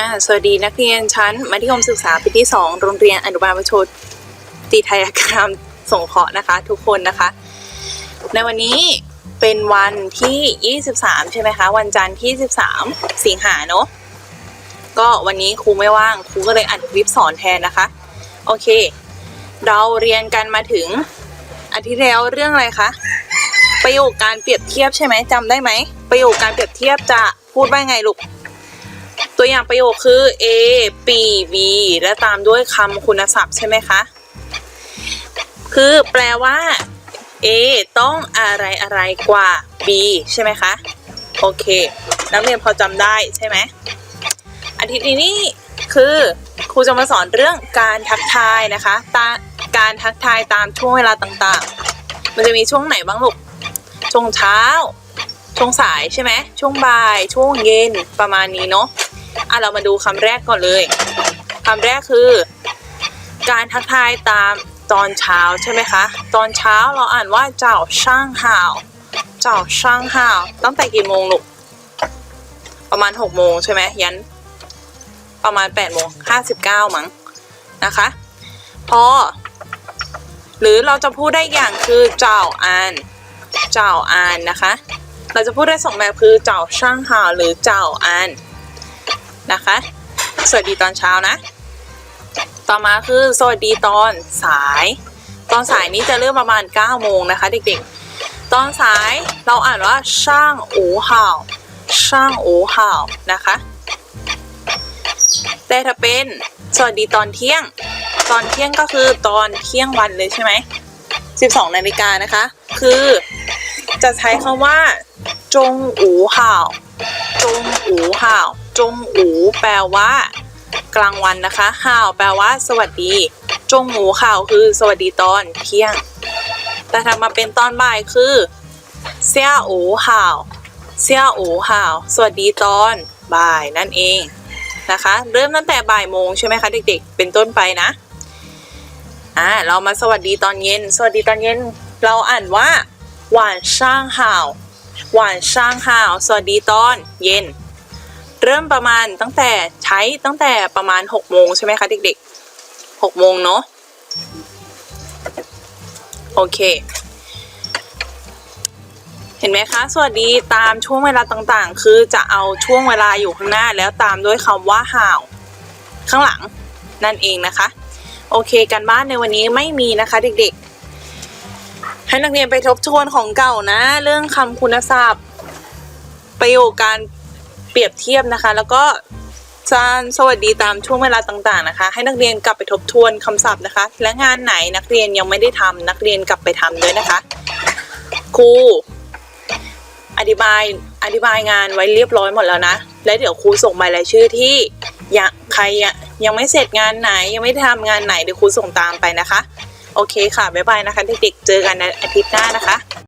อ่าสวัสดีนักเรียนชั้นมัธยมศึกษาปีที่ 2 โรงเรียนอนุบาลวโชติไทยกรรมสงเคราะห์นะคะ ทุกคนนะคะ ในวันนี้เป็นวันที่ 23 ใช่ไหมคะ วันจันทร์ที่ 13 สิงหาเนอะก็วันนี้ครูไม่ว่างครูก็เลยอัดคลิปสอนแทนนะคะ โอเค เราเรียนกันมาถึงอาทิตย์แล้วเรื่องอะไรคะประโยคการเปรียบเทียบใช่ไหมจำได้ไหมประโยคการเปรียบเทียบจะพูดว่าไงลูก ตัวอย่างประโยคคือ A B B และตามด้วยคำคุณศัพท์ใช่ไหมคะ คือแปลว่า A ต้องอะไรอะไรกว่า B ใช่ไหมคะ โอเค นักเรียนพอจำได้ใช่ไหมอาทิตย์นี้คือครูจะมาสอนเรื่องการทักทายนะคะตาการทักทายตามช่วงเวลาต่างๆ มันจะมีช่วงไหนบ้างลูก ช่วงเช้า ช่วงสายใช่ไหม ช่วงบ่าย ช่วงเย็นประมาณนี้เนาะ อะเรามาดูคำแรกก่อนเลยคำแรกคือ การทักทายตามตอนเช้าใช่ไหมคะ ตอนเช้าเราอ่านว่าเจ้าช่างห่าว เจ้าช่างห่าวตั้งแต่กี่โมงลูกประมาณหกโมงใช่ไหมยัน ประมาณแปดโมงห้าสิบเก้ามั้งนะคะ พอ หรือเราจะพูดได้อย่างคือเจ้าอานเจ้าอานนะคะ เราจะพูดได้สองแบบคือเจ้าช่างห่าวหรือเจ้าอาน นะคะ สวัสดีตอนเช้านะ ต่อมาคือสวัสดีตอนสาย ตอนสายนี้จะเริ่มประมาณ9โมงนะคะเด็กๆ ตอนสายเราอ่านว่าช่างอูห่าวช่างอูห่าวนะคะแต่ถ้าเป็นสวัสดีตอนเที่ยง ตอนเที่ยงก็คือตอนเที่ยงวันเลยใช่ไหม12นาฬิกานะคะ คือจะใช้คำว่า จงอูห่าว จงอูห่าว จงอูแปลว่า กลางวันนะคะห่าวแปลว่า สวัสดี จงอูห่าวคือ สวัสดีตอนเที่ยง แต่ถ้ามาเป็นตอนบ่ายคือเสี่ยอูห่าวเสี่ยอูห่าว สวัสดีตอนบ่ายนั่นเองนะคะ เริ่มตั้งแต่บ่ายโมงใช่ไหมคะเด็กๆ เป็นต้นไปนะอ่าเรามาสวัสดีตอนเย็น สวัสดีตอนเย็น เราอ่านว่า หวานช่างห่าวหวานช่างห่าว สวัสดีตอนเย็น เริ่มประมาณตั้งแต่ใช้ตั้งแต่ประมาณ6โมงใช่ไหมคะเด็กๆ6โมงเนาะโอเค เห็นไหมคะ สวัสดีตามช่วงเวลาต่างๆ คือจะเอาช่วงเวลาอยู่ข้างหน้า แล้วตามด้วยคำว่าห่าวข้างหลังนั่นเองนะคะ โอเคกันบ้านในวันนี้ไม่มีนะคะเด็กๆ ให้นักเรียนไปทบทวนของเก่านะ เรื่องคำคุณศัพท์ ประโยคการ เปรียบเทียบนะคะ แล้วก็จานสวัสดีตามช่วงเวลาต่างๆนะคะ ให้นักเรียนกลับไปทบทวนคำศัพท์นะคะ และงานไหนนักเรียนยังไม่ได้ทำนักเรียนกลับไปทำด้วยนะคะครูอธิบายอธิบายงานไว้เรียบร้อยหมดแล้วนะ และเดี๋ยวครูส่งใบรายชื่อที่ยังใครยังยังไม่เสร็จงานไหนยังไม่ได้ทำงานไหนเดี๋ยวครูส่งตามไปนะคะ โอเคค่ะบ๊ายบายนะคะเด็กๆเจอกันในอาทิตย์หน้านะคะ